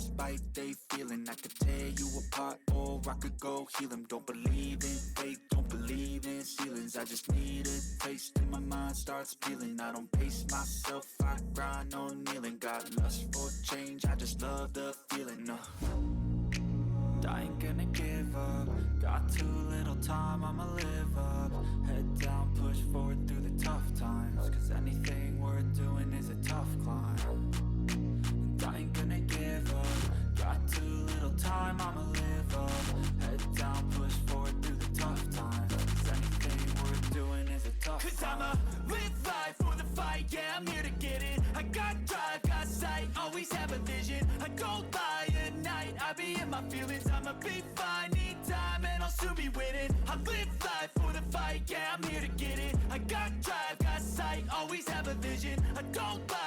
frostbite they feeling. I could tear you apart, or I could go heal them. Don't believe in fate, don't believe in ceilings. I just need a taste, and my mind starts peeling. I don't pace myself, I grind on kneeling. Got lust for change, I just love the feeling. Uh. I ain't gonna give up Got too little time, I'ma live up Head down, push forward through the tough times Cause anything worth doing is a tough climb I ain't gonna give up. Got too little time, I'ma live up. Head down, push forward through the tough times. Cause anything worth doing is a tough Cause climb I'ma live life for the fight, yeah, I'm here to get it. I got drive, got sight, always have a vision. I don't lie at night, I be in my feelings. I'ma be fine, need time, and I'll soon be winning I live life for the fight, yeah, I'm here to get it. I got drive, got sight, always have a vision. I don't lie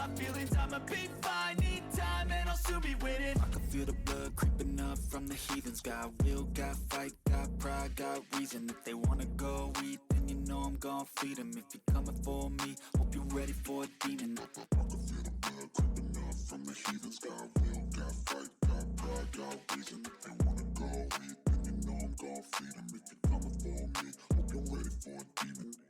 my feelings I'ma be fine, need time, and I'll soon be winning I can feel the blood creeping up from the heathens. Got will, got fight, got pride, got reason. If they wanna go eat, then you know I'm gon' feed them. If you're coming for me, hope you're ready for a demon. I can feel the blood creeping up from the heathens. Got will, got fight, got pride, got reason. If they wanna go eat, then you know I'm gon' feed 'em. If you're coming for me, hope you're ready for a demon.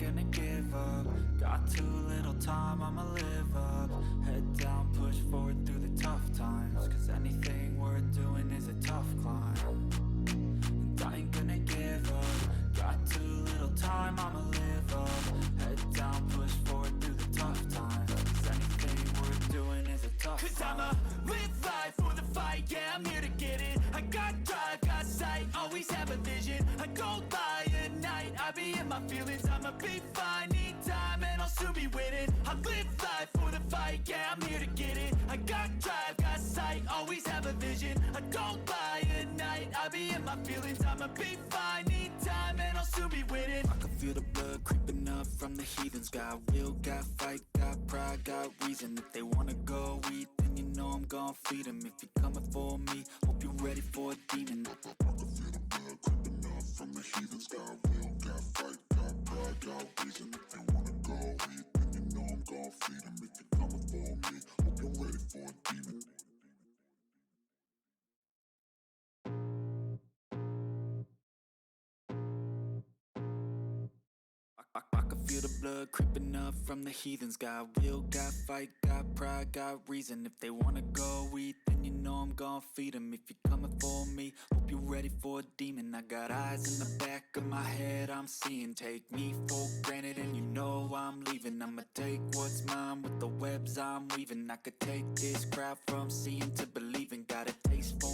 gonna give up. Got too little time, I'ma live up. Head down, push forward through the tough times. Cause anything worth doing is a tough climb. And I ain't gonna give up. Got too little time, I'ma live up. Head down, push forward through the tough times. Cause anything worth doing is a tough Cause climb. I'ma live life for the fight, yeah, I'm here to get it. I got drive, got sight, always have a vision. I don't lie my feelings I'ma be fine, need time, and I'll soon be winning I live life for the fight, yeah, I'm here to get it I got drive, got sight, always have a vision I don't lie at night, I be in my feelings I'ma be fine, need time, and I'll soon be winning I can feel the blood creeping up from the heathens. Got will, got fight, got pride, got reason. If they wanna go eat, then you know I'm gon' feed 'em. If you're coming for I, can feel the blood creeping up from the heathens. Got will, got fight, got pride, got reason. If they wanna go eat, then you know I'm gon' feed 'em. If you're coming for me, hope you're ready for a demon. I got eyes in the back of my head, I'm seeing. Take me for granted, and you know I'm leaving. I'ma take what's mine with the webs I'm weaving. I could take this crowd from seeing to believing. Got a taste for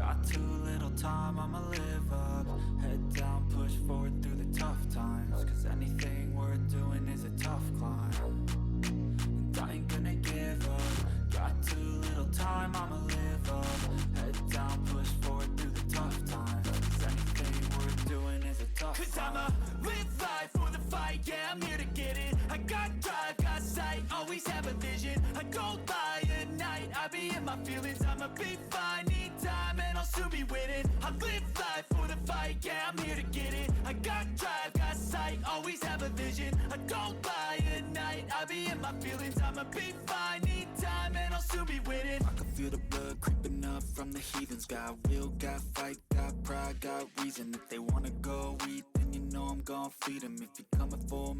Got too little time, I'ma live up. Head down, push forward through the tough times. Cause anything worth doing is a tough climb. And I ain't gonna give up. Got too little time, I'ma live up. Head down, push forward through the tough times. Cause anything worth doing is a tough Cause climb. I'ma live life for the fight, yeah I'm here to get it. I got drive, got sight, always have a vision. I go by at night, I be in my feelings, I'ma be fine. I'll soon be winning. I live life for the fight, yeah, I'm here to get it. I got drive, got sight, always have a vision. I go by at night, I be in my feelings. I'ma be fine, need time, and I'll soon be winning. I can feel the blood creeping up from the heathens. Got will, got fight, got pride, got reason. If they wanna go eat, then you know I'm gon' feed 'em. If you're coming for me,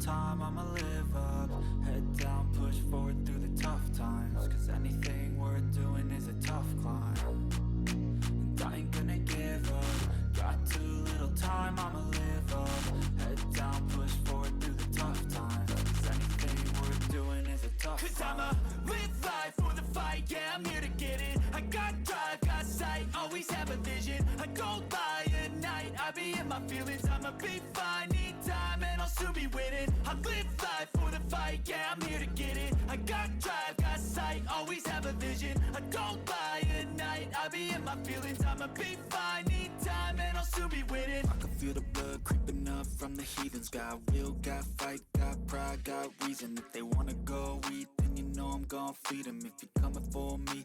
time, I'ma live up. Head down, push forward through the tough times. Cause anything worth doing is a tough climb. And I ain't gonna give up. Got too little time, I'ma live up. Head down, push forward through the tough times. Cause anything worth doing is a tough Cause climb. I'ma live life for the fight, yeah, I'm here to get it. I got drive, got sight, always have a vision. I go by at night, I be in my feelings. I'ma be fine, soon be winning. I live life for the fight, yeah, I'm here to get it. I got drive, got sight, always have a vision. I go by at night, I be in my feelings. I'ma be fine, need time, and I'll soon be winning. I can feel the blood creeping up from the heathens. Got will, got fight, got pride, got reason. If they wanna go eat, then you know I'm gon' feed 'em. If you're coming for me,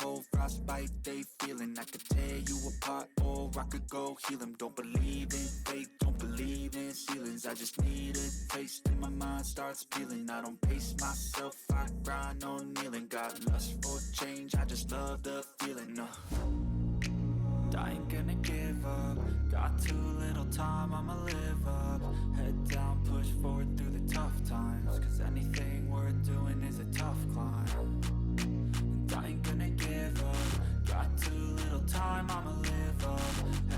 behold, frostbite they feeling. I could tear you apart or I could go heal 'em. Don't believe in fate, don't believe in ceilings. I just need a taste and my mind starts peeling. I don't pace myself, I grind on kneeling. Got lust for change, I just love the feeling uh. I ain't gonna give up. Got too little time, I'ma live up. Head down, push forward through the tough times. Cause anything worth doing is a tough climb I ain't gonna give up. Got too little time, I'ma live up.